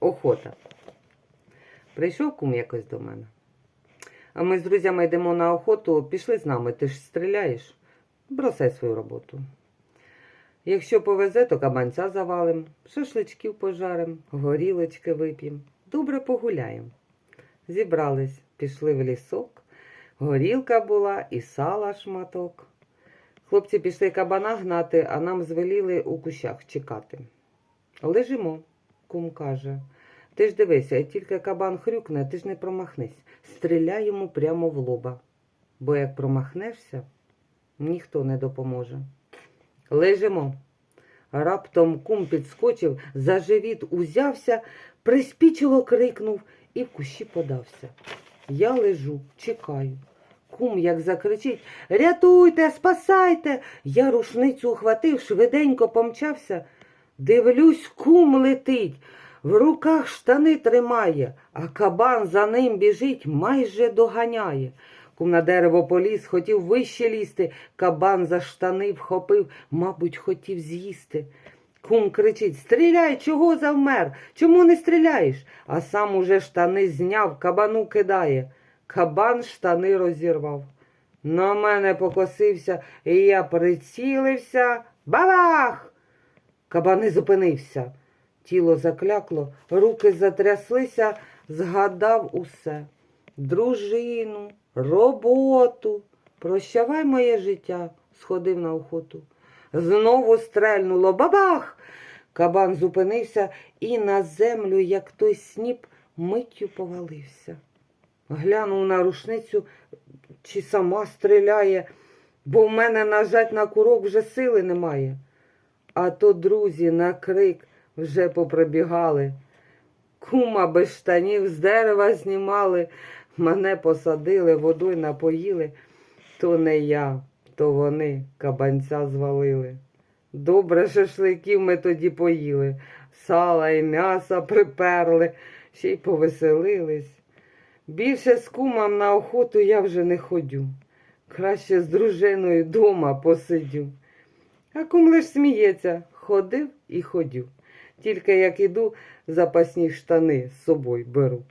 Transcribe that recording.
охота. Прийшов кум якось до мене. А ми з друзями йдемо на охоту, пішли з нами, ти ж стріляєш. Бросай свою роботу. Якщо повезе, то кабанця завалим, шашличків пожарим, горілочки вип'єм, добре погуляємо. Зібрались, пішли в лісок, горілка була і сала шматок. Хлопці пішли кабана гнати, а нам звеліли у кущах чекати. Лежимо, кум каже. Ти ж дивися, тільки кабан хрюкне, ти ж не промахнись. Стріляй йому прямо в лоба. Бо як промахнешся, ніхто не допоможе. Лежимо. Раптом кум підскочив, за живіт узявся, приспічило крикнув і в кущі подався. Я лежу, чекаю. Кум як закричить Рятуйте, спасайте. Я рушницю ухватив, швиденько помчався. Дивлюсь, кум летить, в руках штани тримає, а кабан за ним біжить, майже доганяє. Кум на дерево поліз, хотів вище лізти, кабан за штани вхопив, мабуть, хотів з'їсти. Кум кричить Стріляй, чого завмер? Чому не стріляєш? А сам уже штани зняв, кабану кидає. Кабан штани розірвав. На мене покосився, і я прицілився. Бабах! Кабан не зупинився. Тіло заклякло, руки затряслися, згадав усе. Дружину, роботу. Прощавай моє життя, сходив на охоту. Знову стрельнуло бабах. Кабан зупинився і на землю, як той сніп, миттю повалився. Глянув на рушницю, чи сама стріляє, бо в мене нажать на курок вже сили немає. А то друзі на крик вже поприбігали. Кума без штанів з дерева знімали, мене посадили, водою напоїли. То не я, то вони кабанця звалили. Добре шашликів ми тоді поїли, сала і м'яса приперли, ще й повеселились. Більше з кумом на охоту я вже не ходю. Краще з дружиною дома посидю. А кум лиш сміється, ходив і ходю. Тільки як іду, запасні штани з собою беру.